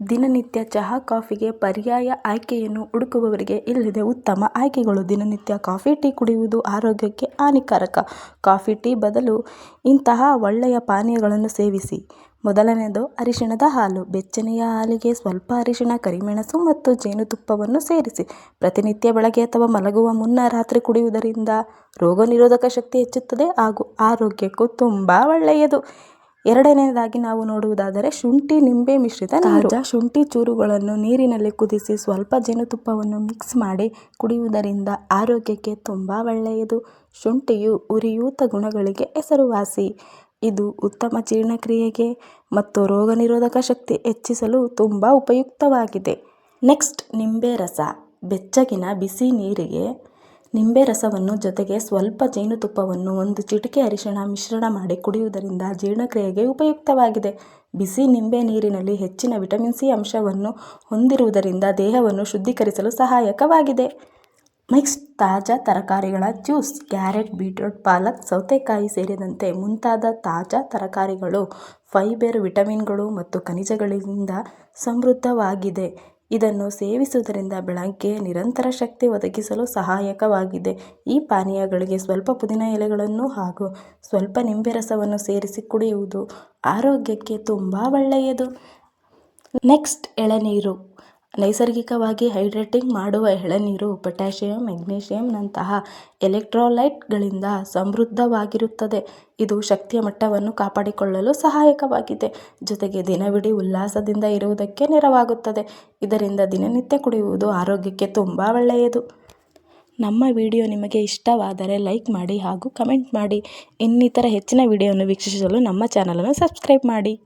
ದಿನನಿತ್ಯ ಚಹಾ ಕಾಫಿಗೆ ಪರ್ಯಾಯ ಆಯ್ಕೆಯನ್ನು ಹುಡುಕುವವರಿಗೆ ಇಲ್ಲಿದೆ ಉತ್ತಮ ಆಯ್ಕೆಗಳು. ದಿನನಿತ್ಯ ಕಾಫಿ, ಟೀ ಕುಡಿಯುವುದು ಆರೋಗ್ಯಕ್ಕೆ ಹಾನಿಕಾರಕ. ಕಾಫಿ, ಟೀ ಬದಲು ಇಂತಹ ಒಳ್ಳೆಯ ಪಾನೀಯಗಳನ್ನು ಸೇವಿಸಿ. ಮೊದಲನೆಯದು, ಅರಿಶಿಣದ ಹಾಲು. ಬೆಚ್ಚನೆಯ ಹಾಲಿಗೆ ಸ್ವಲ್ಪ ಅರಿಶಿಣ, ಕರಿಮೆಣಸು ಮತ್ತು ಜೇನುತುಪ್ಪವನ್ನು ಸೇರಿಸಿ. ಪ್ರತಿನಿತ್ಯ ಬೆಳಗ್ಗೆ ಅಥವಾ ಮಲಗುವ ಮುನ್ನ ರಾತ್ರಿ ಕುಡಿಯುವುದರಿಂದ ರೋಗನಿರೋಧಕ ಶಕ್ತಿ ಹೆಚ್ಚುತ್ತದೆ ಹಾಗೂ ಆರೋಗ್ಯಕ್ಕೂ ತುಂಬ ಒಳ್ಳೆಯದು. ಎರಡನೆಯದಾಗಿ ನಾವು ನೋಡುವುದಾದರೆ ಶುಂಠಿ ನಿಂಬೆ ಮಿಶ್ರಿತ ತಾಜಾ ಶುಂಠಿ ಚೂರುಗಳನ್ನು ನೀರಿನಲ್ಲಿ ಕುದಿಸಿ ಸ್ವಲ್ಪ ಜೇನುತುಪ್ಪವನ್ನು ಮಿಕ್ಸ್ ಮಾಡಿ ಕುಡಿಯುವುದರಿಂದ ಆರೋಗ್ಯಕ್ಕೆ ತುಂಬ ಒಳ್ಳೆಯದು. ಶುಂಠಿಯು ಉರಿಯೂತ ಗುಣಗಳಿಗೆ ಹೆಸರುವಾಸಿ. ಇದು ಉತ್ತಮ ಜೀರ್ಣಕ್ರಿಯೆಗೆ ಮತ್ತು ರೋಗನಿರೋಧಕ ಶಕ್ತಿ ಹೆಚ್ಚಿಸಲು ತುಂಬ ಉಪಯುಕ್ತವಾಗಿದೆ. ನೆಕ್ಸ್ಟ್ ನಿಂಬೆ ರಸ. ಬೆಚ್ಚಗಿನ ಬಿಸಿ ನೀರಿಗೆ ನಿಂಬೆ ರಸವನ್ನು ಜೊತೆಗೆ ಸ್ವಲ್ಪ ಜೇನುತುಪ್ಪವನ್ನು ಒಂದು ಚಿಟಿಕೆ ಅರಿಶಿಣ ಮಿಶ್ರಣ ಮಾಡಿ ಕುಡಿಯುವುದರಿಂದ ಜೀರ್ಣಕ್ರಿಯೆಗೆ ಉಪಯುಕ್ತವಾಗಿದೆ. ಬಿಸಿ ನಿಂಬೆ ನೀರಿನಲ್ಲಿ ಹೆಚ್ಚಿನ ವಿಟಮಿನ್ ಸಿ ಅಂಶವನ್ನು ಹೊಂದಿರುವುದರಿಂದ ದೇಹವನ್ನು ಶುದ್ಧೀಕರಿಸಲು ಸಹಾಯಕವಾಗಿದೆ. ಮಿಕ್ಸ್ ತಾಜಾ ತರಕಾರಿಗಳ ಜ್ಯೂಸ್, ಕ್ಯಾರೆಟ್, ಬೀಟ್ರೂಟ್, ಪಾಲಕ್, ಸೌತೆಕಾಯಿ ಸೇರಿದಂತೆ ಮುಂತಾದ ತಾಜಾ ತರಕಾರಿಗಳು, ಫೈಬರ್, ವಿಟಮಿನ್ಗಳು ಮತ್ತು ಖನಿಜಗಳಿಂದ ಸಮೃದ್ಧವಾಗಿದೆ. ಇದನ್ನು ಸೇವಿಸುವುದರಿಂದ ಬೆಳಗ್ಗೆ ನಿರಂತರ ಶಕ್ತಿ ಒದಗಿಸಲು ಸಹಾಯಕವಾಗಿದೆ. ಈ ಪಾನೀಯಗಳಿಗೆ ಸ್ವಲ್ಪ ಪುದೀನ ಎಲೆಗಳನ್ನು ಹಾಗೂ ಸ್ವಲ್ಪ ನಿಂಬೆ ರಸವನ್ನು ಸೇರಿಸಿ ಕುಡಿಯುವುದು ಆರೋಗ್ಯಕ್ಕೆ ತುಂಬ ಒಳ್ಳೆಯದು. ನೆಕ್ಸ್ಟ್ ಎಳನೀರು. ನೈಸರ್ಗಿಕವಾಗಿ ಹೈಡ್ರೇಟಿಂಗ್ ಮಾಡುವ ಎಳನೀರು, ಪೊಟ್ಯಾಷಿಯಂ ಮೆಗ್ನೀಷಿಯಂನಂತಹ ಎಲೆಕ್ಟ್ರೋಲೈಟ್ಗಳಿಂದ ಸಮೃದ್ಧವಾಗಿರುತ್ತದೆ. ಇದು ಶಕ್ತಿಯ ಮಟ್ಟವನ್ನು ಕಾಪಾಡಿಕೊಳ್ಳಲು ಸಹಾಯಕವಾಗಿದೆ. ಜೊತೆಗೆ ದಿನವಿಡೀ ಉಲ್ಲಾಸದಿಂದ ಇರುವುದಕ್ಕೆ ನೆರವಾಗುತ್ತದೆ. ಇದರಿಂದ ದಿನನಿತ್ಯ ಕುಡಿಯುವುದು ಆರೋಗ್ಯಕ್ಕೆ ತುಂಬ ಒಳ್ಳೆಯದು. ನಮ್ಮ ವಿಡಿಯೋ ನಿಮಗೆ ಇಷ್ಟವಾದರೆ ಲೈಕ್ ಮಾಡಿ ಹಾಗೂ ಕಮೆಂಟ್ ಮಾಡಿ. ಇನ್ನಿತರ ಹೆಚ್ಚಿನ ವಿಡಿಯೋವನ್ನು ವೀಕ್ಷಿಸಲು ನಮ್ಮ ಚಾನಲನ್ನು ಸಬ್ಸ್ಕ್ರೈಬ್ ಮಾಡಿ.